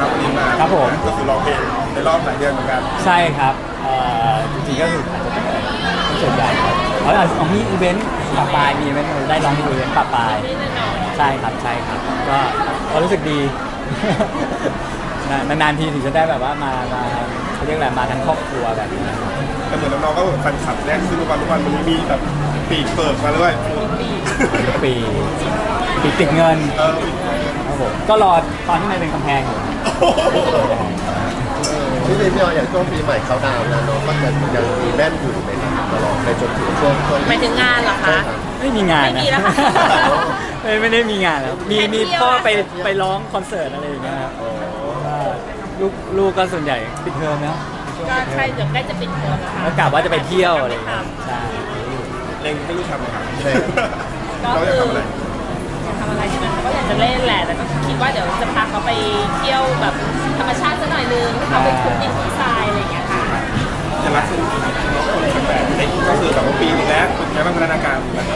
ครับวันนี้มาครับผม ก็คือร้องเพลงในรอบหลายเดือนเหมือนกันใช่ครับเอ่อจริงๆก็คืออาจจะเป็นส่วนใหญ่ครับอ๋ออาจจะอ๋อมีอีเวนต์ปะปลายมีอีเวนต์ได้ร้องที่อีเวนต์ปะปลายใช่ครับใช่ครับ ก็ก็รู้สึกดี นานๆทีถึงจะได้แบบว่ามามาเขาเรียกอะไรมาทั้งครอบครัวแบบนี้แต่เหมือนน้องๆก็แฟนคลับแรกซึ่งทุกวันทุกวันวันนี้มีแบบปีกเปิดมาด้วยปีปีติดเงิน เออครับผมก็รอตอนที่มันเป็นกำแพงอยู่ พี่ลินเนี่ยอย่างช่วงปีใหม่เขาดาวน์นะน้องก็จะยังมีแน่นอยู่ไหมครับตลอดไปจนถึงช่วงช่วงหมายถึงงานเหรอใช่คะครับไม่มีงานไม่นะมีแล้วค่ะ ไม่ไม่ได้มีงานแล้วมีแค่มีเที่ยวพ่ออะไปไปร้องคอนเสิร์ตอะไรอย่างเงี้ยครับก็ลูกลูกก็ส่วนใหญ่ปิดเทอมแล้วช่วงก็ปิดเทอใช่มเดี๋ยวใกล้จะปิดเทอมแล้วค่ะ แล้วกะว่าจะไปเที่ยวอะไรอย่างเงี้ยใช่ เล็งไม่รู้ทำอะไรใช่ก็เราอยากคือ ทำอะไรทำอะไรใช่ไหมเขาก็อยากจะเล่นแหละแต่ก็คิดว่าเดี๋ยวจะพาเขาไปเที่ยวแบบธรรมชาติสักหน่อยนึงให้เขาไปคุกดินคุกทรายอะไรอย่างเงี้ยค่ะจะรักซึ่งน้องคนแปลกๆเล็กก็คือแบบว่าปีหนึงแล้วเป็นไงบ้างพัฒนาการแบบ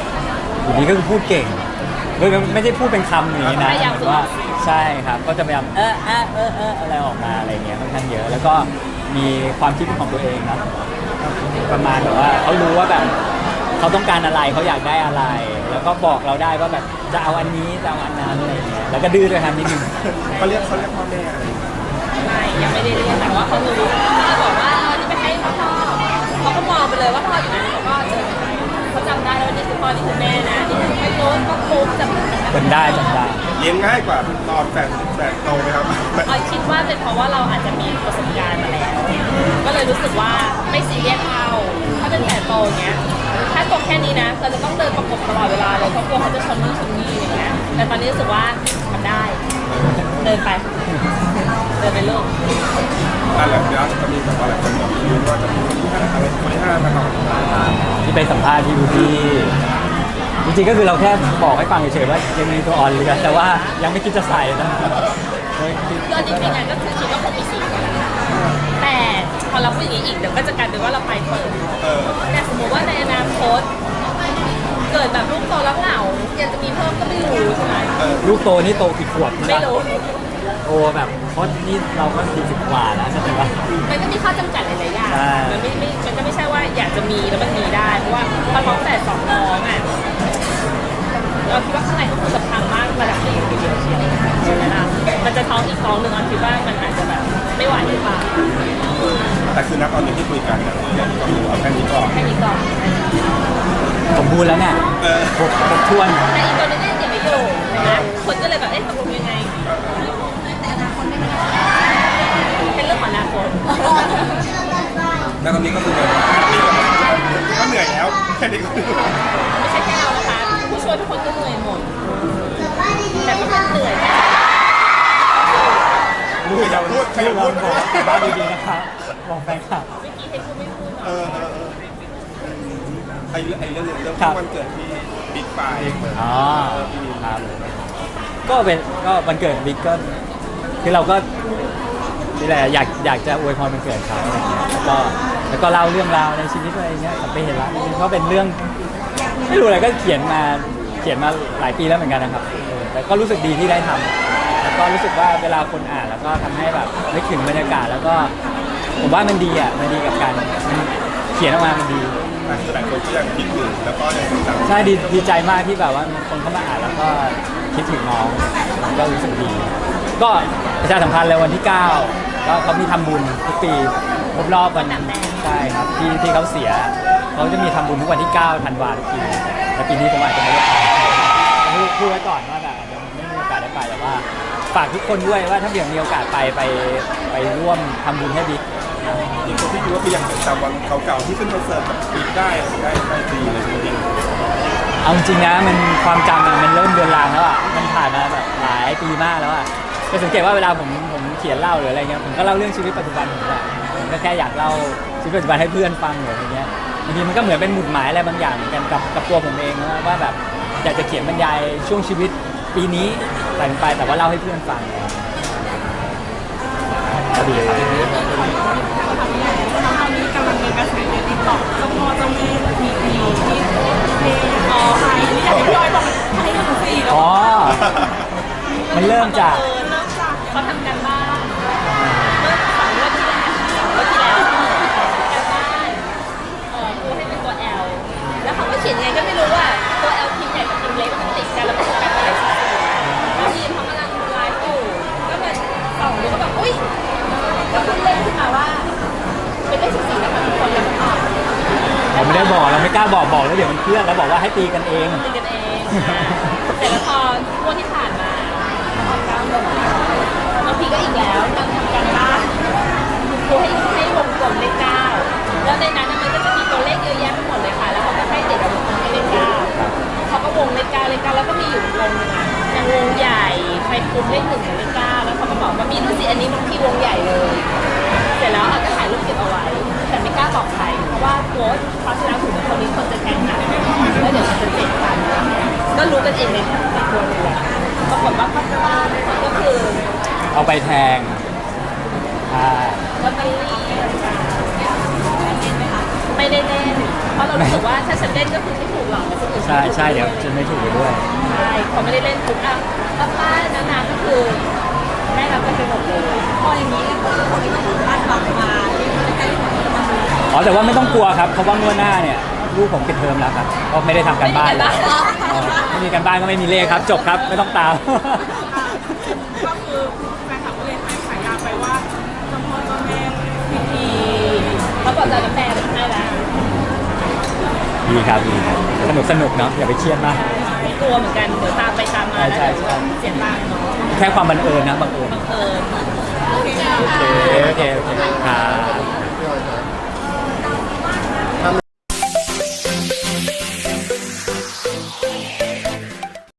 อยู่นี้ก็คือพูดเก่งไม่ไม่ได้พูดเป็นคำอย่างนี้นะพยายามแต่ว่าใช่ครับ ก็จะพยายามเออเออเออเอออะไรออกมาอะไรเงี้ยค่อนข้างเยอะ แล้วก็มีความคิดเป็นของตัวเองนะประมาณแบบว่าเขารู้ว่าแบบเขาต้องการอะไรเขาอยากได้อะไรแล้ว ก็บอกเราได้ว่าแบบจะเอาอันนี้จะเอาอันนั้นอะไรเงี้ยแล้วก็ดื้อด้วยครับนิดนึงเขาเรียกเขาเรียกพ่อแม่อะไรอย่างเงี้ยไม่ยังไม่ได้เรียนแต่ว่าเขารู้เขาบอกว่าเออนี่ไปให้พ่อเขาก็มองไปเลยว่าพ่ออยู่ไหนเขาก็เจอเขาจำได้แล้วว่านี่คือพ่อนี่คือแม่นะนี่คือไม่โน้ตก็ปุ๊บจำได้จำได้จำได้เลี้ยงง่ายกว่าตอนแฝดแฝดโตไหมครับออยคิดว่าเป็นเพราะว่าเราอาจจะมีประสบการณ์มาแล้วก็เลยรู้สึกว่าไม่ซีเรียสเอาถ้าเป็นแต่โตเงี้ยถ้าโตแค่นี้นะเราจะต้องเดินประกบ แต่ตอนนี้รู้สึกว่าทำได้ เดินไป เดินไปลูกอะไรเดี๋ยวจะมีแบบว่าอะไรคนบอกรู้ว่าจะมีคนที่ห้าอะไรคนที่ห้ามาต่อที่ไปสัมภาษณ์ที่ดูที่จริงๆก็คือเราแค่บอกให้ฟังเฉยๆว่ายังมีตัวออนเหลือแต่ว่ายังไม่คิดจะใส่นะก็จริงๆอะก็คือคิดว่าคงมีสี่คนแหละค่ะแต่พอเราพูดอย่างนี้อีกเดี๋ยวก็จะกลายเป็นว่าเราไปเปิดแต่สมมติว่าในอนาคต เกิดแบบลูกโตแล้วเหงาอยากจะมีเพิ่มก็ไม่รู้ใช่ไหมลูกโตนี่โตกี่ขวบไม่รู้ โตแบบเพราะนี่เราก็สี่สิบกว่าแล้วใช่ไหมวะ มันก็มีข้อจำกัดหลายๆอย่าง ใช่ มันไม่ไม่มันก็ไม่ใช่ว่าอยากจะมีแล้วมันมีได้ เพราะว่าพอท้องแต่สองท้องอะ เราคิดว่าข้างในก็คงจะพังมากระดับหนึ่งทีเดียวใช่ไหมใช่ไหมล่ะ มันจะท้องอีกท้องหนึ่งเราคิดว่ามันอาจจะแบบไม่ไหวหรือเปล่าแต่คือนักตอนนี้ที่คุยกันเนี่ยก็คือเอาแค่นี้ก่อนแค่นี้ก่อน สมบูรณ์แล้วเนี่ยเออครบครบถ้วน แต่อีกตัวนึงเนี่ยยังไม่อยู่นะคนก็เลยแบบเอ๊ะตกลงยังไง เป็นเรื่องของอนาคตแล้วตอนนี้ก็คือปีก็เหนื่อยแล้วแค่นี้ก็เหนื่อยไม่ใช่แค่เรานะคะผู้ช่วยทุกคนก็เหนื่อยหมด แต่ก็มันเหนื่อยแค่มืออย่าพูดใครอย่าพูดบอกบ้านดีๆนะครับบอกแฟนคลับ เมื่อกี้ให้พูดไม่พูดเอเนาะอเออเออ ไอ้เรื่องไอ้เรื่องเรื่องครับ วันเกิดที่บิ๊กไฟอ๋อครับก็เป็นก็วันเกิดบิ๊กก็คือเราก็นี่แหละอยากอยากจะอวยพรวันเกิดเขาอะไรเงี้ยแล้วก็แล้วก็เล่าเรื่องราวในชีวิตอะไรเงี้ยกับไปเห็นละก็เป็นเรื่องไม่รู้อะไรก็เขียนมาเขียนมาหลายปีแล้วเหมือนกันนะครับเออแต่ก็รู้สึกดีที่ได้ทำแล้วก็รู้สึกว่าเวลาคนอ่านแล้วก็ทำให้แบบนึกถึงบรรยากาศแล้วก็ผมว่ามันดีอะมันดีกับการมันเขียนออกมามันดี หลายคนก็ยังคิดถึงแล้วก็ยังจำใช่ดีดีใจมากที่แบบว่ามีคนเข้ามาอ่านแล้วก็คิดถึงน้องมันก็รู้สึกดี ก็ประชาสัมพันธ์เลยวันที่ 9 ก็เขามีทำบุญทุกปีครบรอบวันใช่ครับที่ที่เขาเสียเขาจะมีทำบุญทุกวันที่ 9 ธันวาทุกปีแต่ปีนี้ผมอาจจะไม่ได้ไปพูดพูดไว้ก่อนว่าแบบอาจจะไม่มีโอกาสได้ไปแต่ว่าฝากทุกคนด้วยว่าถ้าเผื่อมีโอกาสไปไปไปร่วมทำบุญให้บิ๊กอี คนที่คิดว่าคือยังจำวันเก่าๆที่ขึ้นคอนเสิร์ตกับบิ๊กได้ได้ได้ดีเลยจริงเอาจริงนะมันความจำอะมันเริ่มเดือนรางแล้วอะมันผ่านมาแบบหลายปีมากแล้วอะจะสังเกตว่าเวลาผมผมเขียนเล่าหรืออะไรเงี้ยผมก็เล่าเรื่องชีวิตปัจจุบันผมแหละผมก็แค่อยากเล่าชีวิตปัจจุบันให้เพื่อนฟังหรืออะไรเงี้ยบางทีมันก็เหมือนเป็นหมุดหมายอะไรบางอย่างเหมือนกันกับกับตัวผมเองนะว่าแบบอยากจะเขียนบรรยายช่วงชีวิตปีนี้แต่งไปแต่ว่าเล่าให้เพื่อนฟัง มันเริ่มจากเขาทำกันบ้านเมื่อสองเดือนที่แล้วสอนที่แล้วทำกันบ้านเออกูให้เป็นตัว L แล้วเขาเขียนยังไงก็ไม่รู้ว่าตัว L พิมใหญ่กับพิมพ์เล็กมันติดกันแล้วมันเป็นการอะไรแล้วทีมเขากำลังไลฟ์อยู่ก็มาส่องดูก็แบบอุ้ยก็พูดเล่นขึ้ว่าเป็นเลขสิบสี่นะคะทุคนแล้วก็ตอบผมไม่ได้บอกเราไม่กล้าบอกบอกแล้วเดี๋ยวมันเครียดแล้วบอกว่าให้ตีกันเองตีกันเองแต่พองวดที่ผ่านมา พอเก้างน้องพีก็อีกแล้วนั่งทำการบ้านครูให้ให้วงกลมเลขเก้าแล้วในนั้นน่ะมันก็จะมีตัวเลขเยอะแยะไปหมดเลยค่ะ แล้วเขาก็ให้เด็กอะวงกลมให้เลขเก้าเขาก็วงเลขเก้าเลขเก้าแล้วก็มีอยู่วงหนึงอะอย่างวงใหญ่ใครคุมเลขหนึ่งกับเลขเก้าแล้วเขาก็บอกว่ามีด้สิอันนี้น้องพีวงใหญ่เลย เสร็จแล้วอะก็ถ่ายรูปเก็บเอาไว้ แต่ไม่กล้าบอกใครเพราะว่าโค้ชคราวที่แล้วถูกคนนี้คนจะแทงหนักแล้วเดี๋ยวมันจะเจ็บกันก็รู้กันเองในในตัวเลยอะปรากฏว่าข้างล่างก็คือ เอาไปแทงใช่ลอตเตอรี่ไม่ได้เล่นเพราะเรารู้สึกว่าถ้าฉันเล่นก็คือไม่ถูกหรอกแต่คนอื่นใช่ใช่เดี๋ยวจะไม่ถูกไปด้วย ใช่เขาไม่ได้เล่นทุกอะป้าป้านานาก็คือแม่รับกันไปหมดเลยพออย่างนี้คนที่มันถึงบ้านบางมาที่ไม่ให้มันดูอ๋อแต่ว่าไม่ต้องกลัวครับเพราะว่างวดหน้าเนี่ยลูกผมปิดเทอมแล้วครับก็ไม่ได้ทำการบ้านแล้วอ๋อไม่มีการบ้านก็ไม่มีเลขครับ จบครับไม่ต้องตาม ดีครับดีครับสนุกสนุกเนาะอย่าไปเครียดมากไม่กลัวเหมือนกันเดี๋ยวตามไปตามมาใช่ใช่ใช่ เสียตังค์เนาะแค่ความบังเอิญนะบังเอิญบังเอิญ โอเคโอเคครับพี่ออยครับ